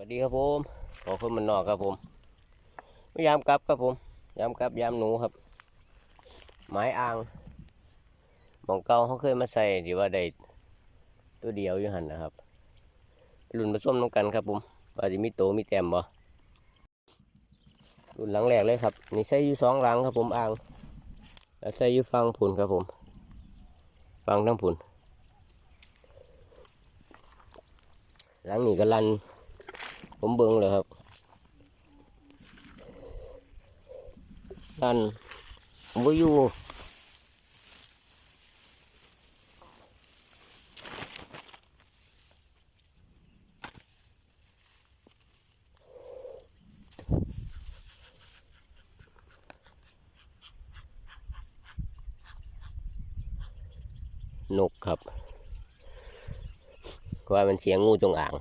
วัสดีครับผมขอคนมันนอกครับผมยามกลับครับผมยามกลับยามหนูครับ ไม้อ่างหมองเก่าเขาเคยมาใส่ที่ว่าได้ตัวเดียวอยู่หันนะครับรุ่นผสมน้องกันครับผมว่าจะมีโตมีแต้มบ่รุ่นหลังแรกเลยครับ นี่ใส่อยู่สองหลังครับผมอ่าง แล้วใส่อยู่ฟังผุนครับผม ฟังทั้งผุนหลังนี้ก็ลัน ผมเบิ่งเลยครับดันผมบ่อยู่นกครับว่ามันเสียงงูจงอาง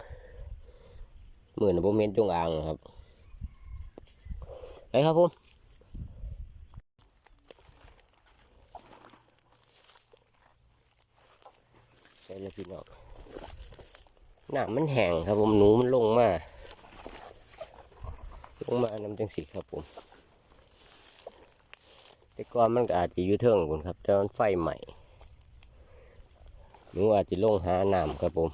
หมื่นผมเห็นจงอางครับไปครับผมใช่แล้วพี่น้องน้ำมันแห้งครับผมหนูมันลงมาลงมาน้ำจังสีครับผมแต่ก่อนมันก็อาจจะอยู่เทิงคุณครับแต่มันไฟใหม่หนูอาจจะลงหาน้ำครับผม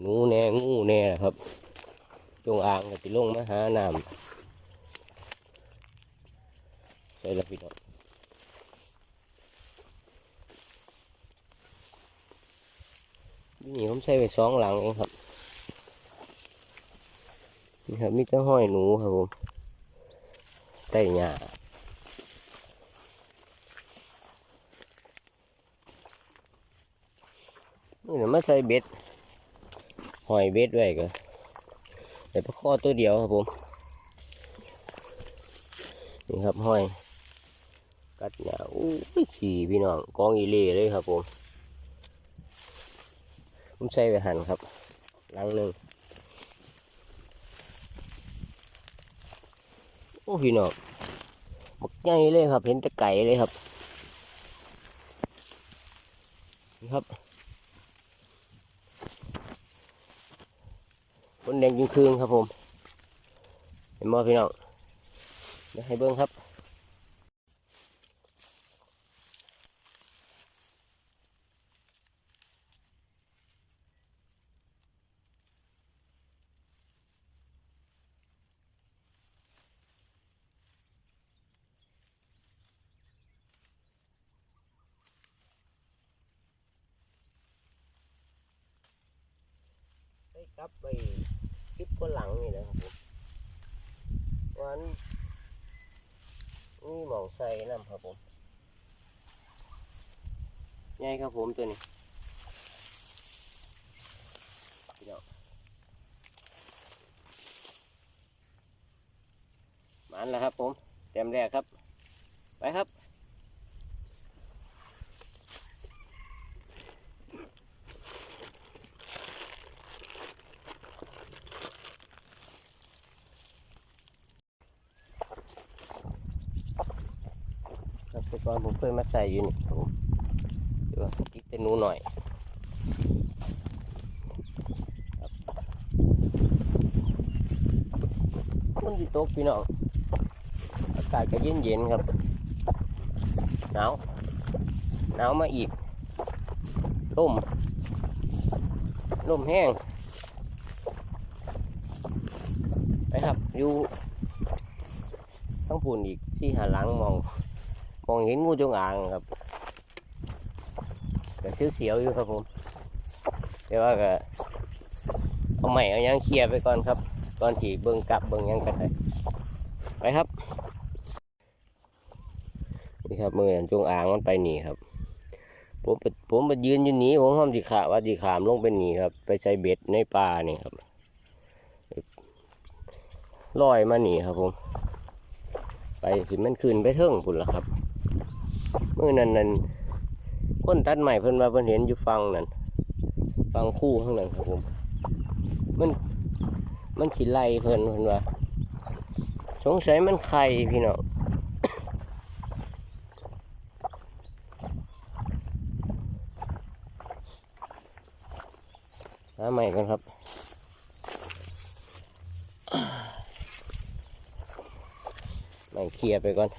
หนูแน่งูแน่ครับ จงอางก็จะลงมาหาน้ำใช่ล้วพี่น้องนี่ผมใส่ไปสองหลังเองครับนี่ครับมีแต่ห้อยหนูครับผมใต้หญ้านี่นะมาใส่เบ็ดหอยเบ็ดไว้ก็ แต่ปลาข้อตัวเดียวครับผม นี่ครับห้อย กัดหนาอู้ยขี่พี่น้องกองอีเล่เลยครับผม ผมใส่ไปหั่นครับลังหนึ่งโอ้พี่น้องบักใหญ่เลยครับ เห็นแต่ไก่เลยครับ นี่ครับ นแดงยิงคืนครับผมเห็นมอพี่น้องเดี๋ยวให้เบิ้งครับ ได้กลับไปคลิปคนหลังนี่นะครับผมวันนี่หมองใส่น้ำครับผมใหญ่ครับผมตัวนี้พี่น้องมันแล้วครับผมเต็มแรกครับ ไปครับ แต่ก่อนผมเคยมาใส่อยู่นี่ผมเดี๋ยวติดเป็นนูหน่อยครับมันอยู่ตกพี่น้องอากาศก็เย็นเย็นๆครับหนาวหนาวมาอีกลมลมแห้งไปครับอยู่ทั้งปุ่นอีกที่หาหลังมอง องเห็นงูจงอางครับก็เสียวๆอยู่ครับผมแต่ว่าก็เอาใหม่เอายังเคลียร์ไปก่อนครับก่อนที่เบิ่งกลับเบิ่งยังกันเลยไปครับนี่ครับมือจงอางมันไปหนีครับ ผมผมไปยืนอยู่หนี้ผมห้ามจีขาว่าจีขามลงไปหนีครับ ไปใส่เบ็ดในป่านี่ครับลอยมาหนีครับผม ไปสิมันขึ้นไปเทิงพุ่นละครับ มื่อนั้นนั่นคนตัดใหม่เพิ่นมาเพิ่นเห็นอยู่ฟังนั่นฟังคู่ข้างหลังครับผม มันมันขีไล่เพิ่นเพิ่นว่าสงสัยมันใครพี่น้องหาใหม่กันครับใหม่เคลียร์ไปก่อน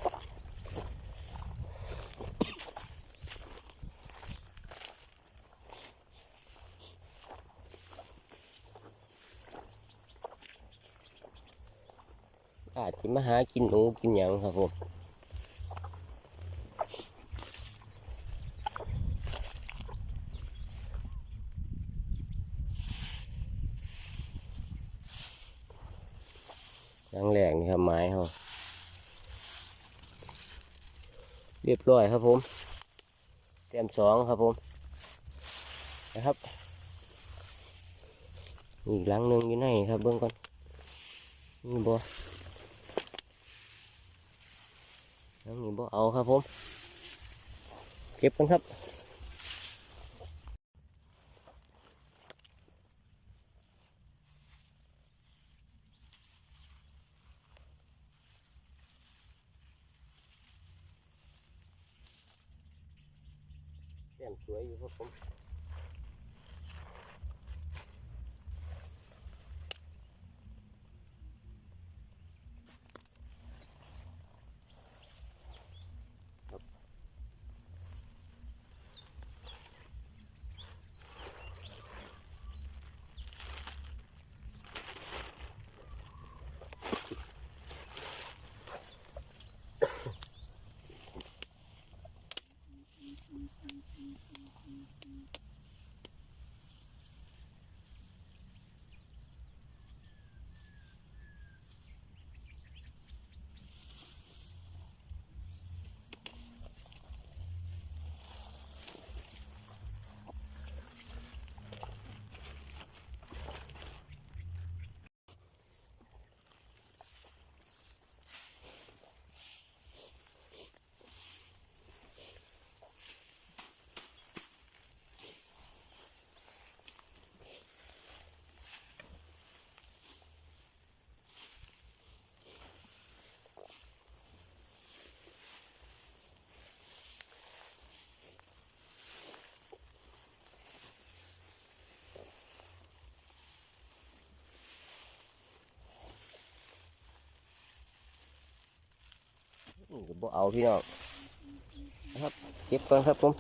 มาหากินหนูกินหยังครับผมหยังแหลกนี่ครับไม้เขาเรียบร้อยครับผมเตรียมสองครับผมนะครับอีกหลังหนึ่งอยู่ไหนครับเบื้องก่อนนี่บ่ น้องนี่บ่เอาครับผม เก็บกันครับ แจ่มสวยอยู่ครับผม นี่ก็ บ่เอาพี่น้องนะครับเก็บก่อนครับผม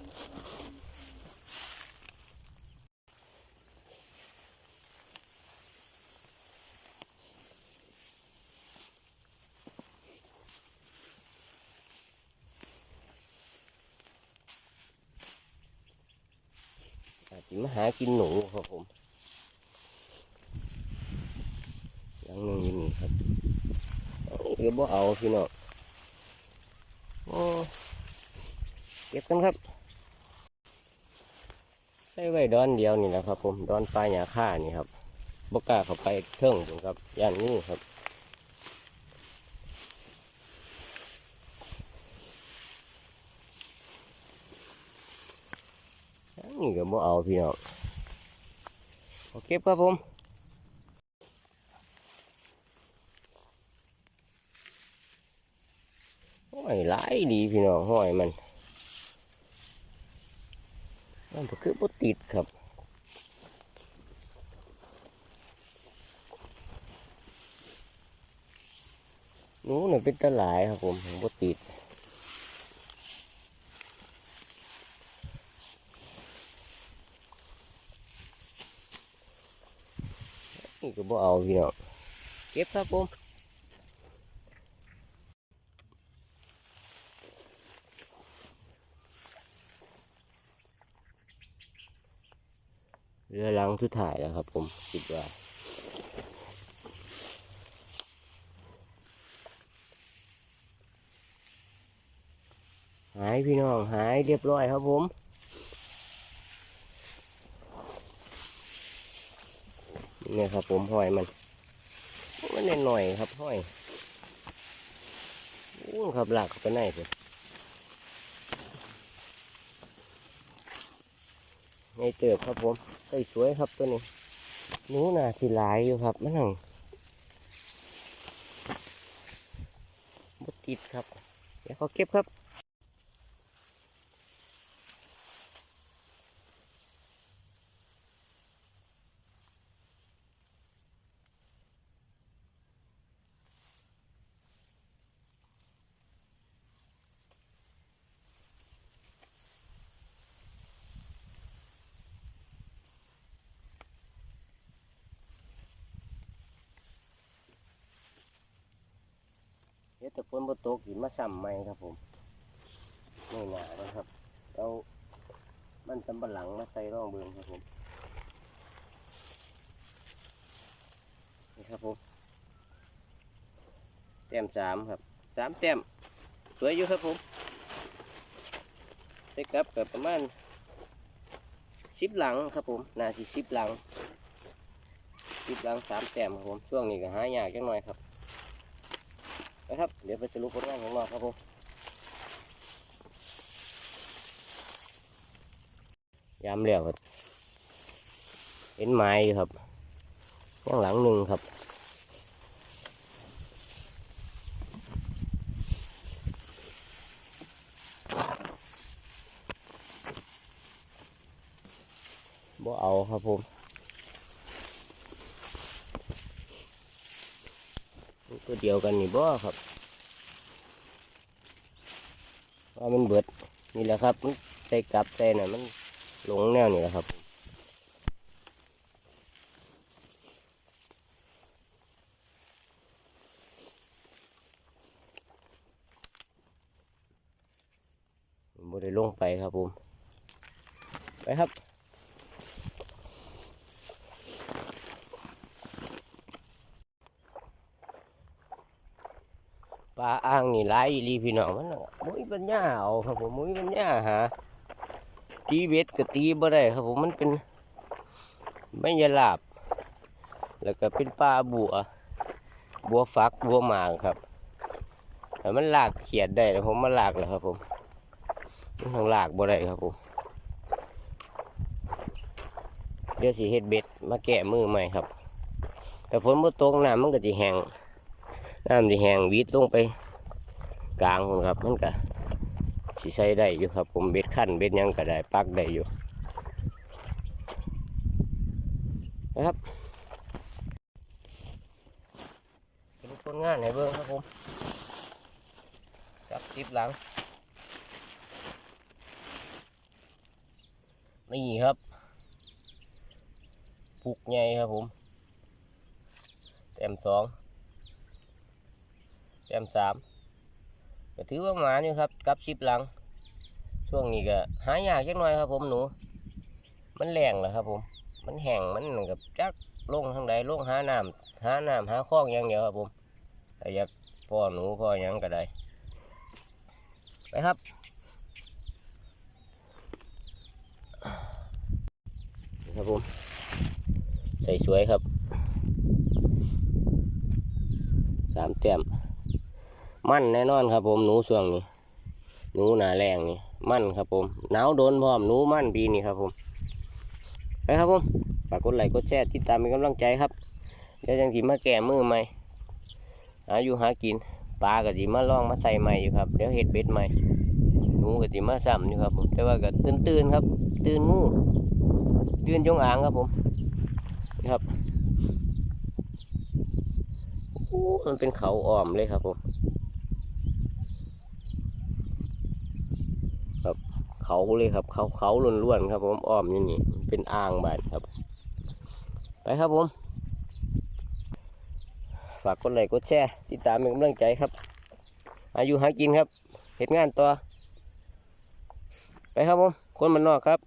อาจจะมาหากินหนูครับผมหลังหนึ่งอยี่นี่ครับเดี๋ยวบ่เอาพี่น้องโอ้ เก็บกันครับได้ไว้ดอนเดียวนี่นะครับ ผมดอนปลายหยาค่านี่ครับบกล้าเข้าไปเครื่องผมครับย่านนี้ครับนี่ก็บ่เอาพี่น้องเอเก็บครับผม ห้อยหลายดีพี่น้องห้อยมันมันก็คือบ่ติดครับหนูน่ะเป็นตะหลายครับผมบ่ติดนี่ก็บ่เอาพี่น้องเก็บครับผม เรือลั งทุดถ่ายแล้วครับ ผมคิดว่าหายพี่น้องหายเรียบร้อยครับผมนี่ครับผมห้อยมันมันหน่อยๆครับห้อยอู้ครับหลักเข้าไปไหนสิ ไงเติบครับผมใส่สวยครับตัวนี้หนูน่าสิหลายอยู่ครับมันหังบดติดครับ เดี๋ยวเขาเก็บครับ ดี๋ยวแต่ฝนบ่ตกสิมาซ้ำใหม่ครับผมไม่หนานะครับเอามันสำปะหลังมาใส่ร่องเบืองครับผมนี่ครับผมแต้มสามครับสามแต้มสวยอยู่ครับผมได้กลับกับประมาณสิบหลังครับผมนาสิสิบหลังสิบหลังสามแต้มครับผมช่วงนี้ก็หายากจังหน่อยครับ นะครับ เดี๋ยวไปสรุปผลงานของเราครับผมยามเหลี่ยวครับเห็นไม้ครับข้างหลังหนึ่งครับบ่เอาครับผม ตัวเดียวกันนี่บ่ครับว่ามันเบิดนี่แหละครับมันใส่กลับใส่น่ะมันหลงแนวนี่แหละครับบ่ได้ลงไปครับผมไปครับ ปลาอ่า งนี่หลายอีหลีพี่น้องมันมุ้ยปัญญาเอาครับผมมุ้ยปัญญาหาตีเบ็ดก็ตีบ่ได้ครับผมมันเป็นไม่ยาลาบ แล้วก็เป็นปลาบัว บัวฟักบัวหมากครับแต่มันลากเขียดได้แล้วผมมาลากแล้วครับผมมันทางลากบ่ได้ครับผมเดี๋ยวสิเฮ็ดเบ็ดมาแกะมือใหม่ครับ แต่ฝนบ่ตกน้ำมันก็สิแห้งน้ำที่แห้งวิดลงไป กลางคนครับมันก็สิใช้ได้อยู่ครับ ผมเบ็ดขั้นเบ็ดยังก็ได้ปักได้อยู่นะครับเป็นผลงานให้เบิ่งครับผมจับติบหลัง นี่ครับปุกใหญ่ครับผมเต็มสองแต้มสาม ก็ถือว่าหมาอยู่ครับกับสิบหลัง ช่วงนี้ก็หายากจักหน่อยครับ ผมหนู มันแรงเหรอครับ ผม มันแห้งมันกับจักลงทางใดลงหาน้ำหาน้ำหาคลองอย่างเดียวครับผมแต่อยากพ่อหนูพ่อยังก็ได้ไปครับครับผมใส่สวยครับสามแต้ม มั่นแน่นอนครับผมหนูช่วงนี้หนูหนาแรงนี่มั่นครับผมหนาวโดนพร้อมหนูมั่นปีนี้ครับผมไปครับผมฝากกดไลค์กดแชร์ติดตามเป็นกำลังใจครับเดี๋ยวยังสิมาแก่มือใหม่หาอยู่หากินปลาก็สิมาล่องมาใส่ใหม่อยู่ครับเดี๋ยวเห็ดเบ็ดใหม่หนูก็สิมาซ้ำอยู่ครับผมแต่ว่าก็ตื่นตื่นครับ ตื่นงูตื่นจงอางครับผมนี่ครับโอ้มันเป็นเขาอ้อมเลยครับผม เขาเลยครับ เขาเขาล้วนๆครับผมอ้อมอยู่นี่เป็นอ่างบ้านครับ ไปครับผม ฝากกดไลค์กดแชร์ติดตามเป็นกำลังใจครับ อายุหากินครับเหตุงานต่อไปครับผม คนมันนอกครับ